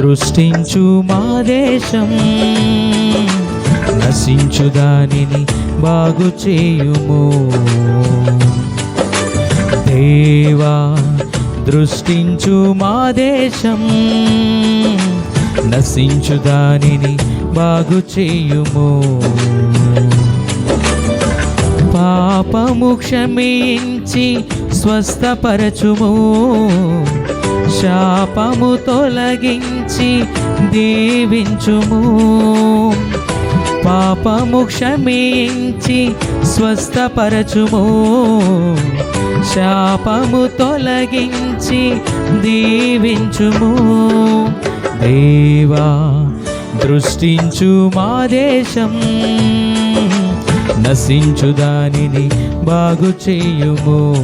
దృష్టించు మా దేశం. నశించు దానిని బాగు చేయుము. దేవా దృష్టించు మా దేశం. నశించు దానిని బాగు చేయుము. పాపము క్షమించి స్వస్థపరచుము. శాపము తొలగించి దీవించుము. పాపము క్షమించి స్వస్థపరచుము. శాపము తొలగించి దీవించుము. దేవా దృష్టించు మా దేశం. నశించు దానిని బాగు చేయుము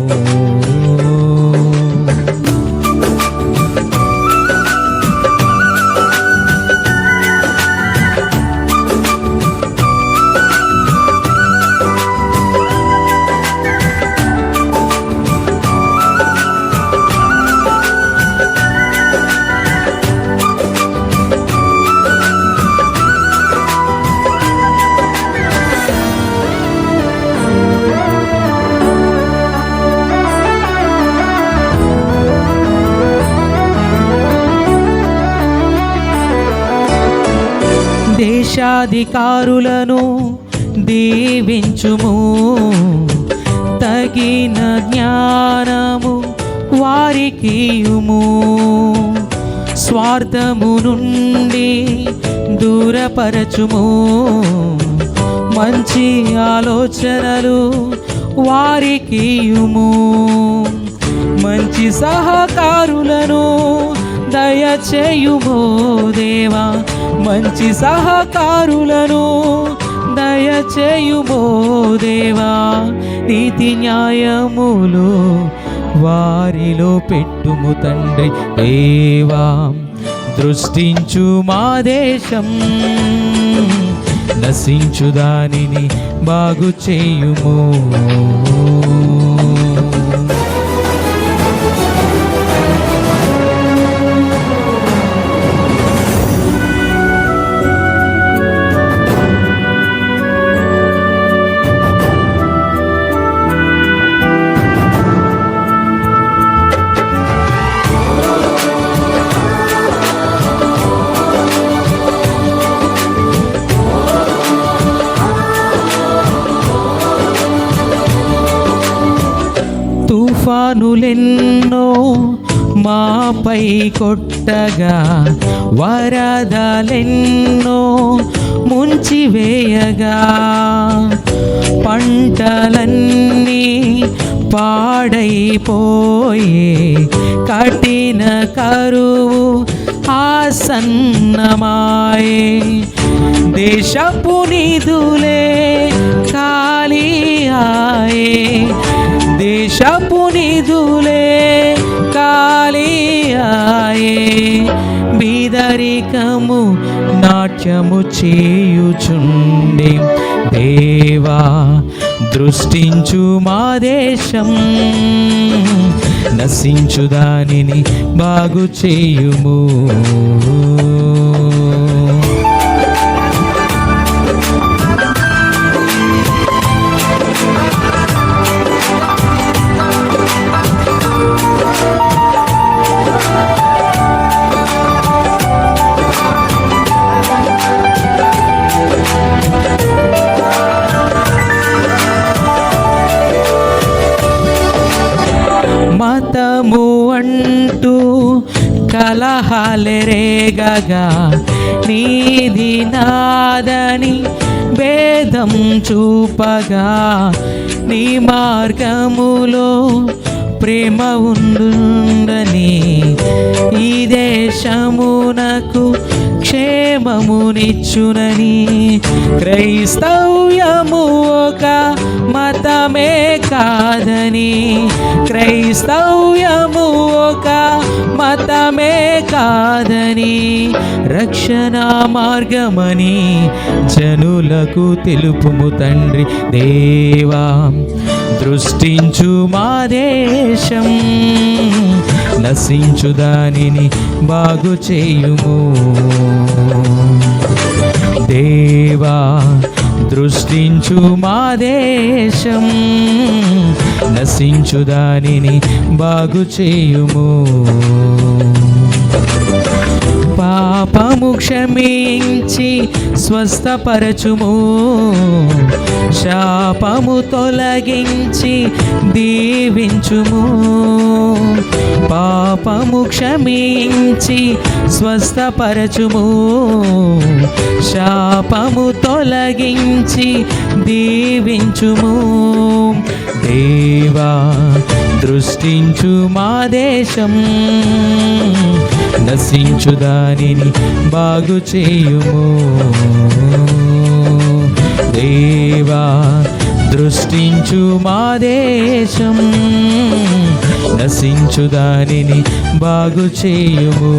దేశాధికారులను దీవించుము. తగిన జ్ఞానము వారికి స్వార్థము నుండి దూరపరచుము. మంచి ఆలోచనలు వారికి మంచి సహకారులను దయచేయుమో దేవా మంచి సహకారులను దయచేయుమో దేవా నీతి న్యాయములు వారిలో పెట్టుము తండ్రి దేవా. దృష్టించు మా దేశం నశించు దానిని బాగు చేయుము. తుఫానులెన్నో మాపై కొట్టగా వరదలెన్నో ముంచివేయగా పంటలన్నీ పాడైపోయే కఠిన కరువు ఆసన్నమాయే దేశపు నిధులే నాట్యము చేయుచుండే. దేవా దృష్టించు మా దేశం. నశించు దానిని బాగు చేయుము మతము అంటూ కలహాలెరేగగా నీది నాదని భేదం చూపగా నీ మార్గములో ప్రేమ ఉండుండని ఈ దేశమునకు క్షేమమునిచ్చునని క్రైస్తవ్యము ఒక కాదని క్రైస్తవ్యము ఒక మతమే కాదని రక్షణ మార్గమని జనులకు తెలుపుము తండ్రి దేవా. దృష్టించు మా దేశం నశించు దానిని బాగు చేయుము దృష్టించు మా దేశం. నశించు దానిని బాగు చేయుము. పాపము క్షమించి స్వస్థపరచుము. శాపము తొలగించి దీవించుము. పాపము క్షమించి స్వస్థపరచుము. శాపము తొలగించి దీవించుము. దేవా దృష్టించు మా దేశం. నశించు దానిని బాగు చేయుము. దేవా దృష్టించు మా దేశం. నశించు దానిని బాగు చేయుము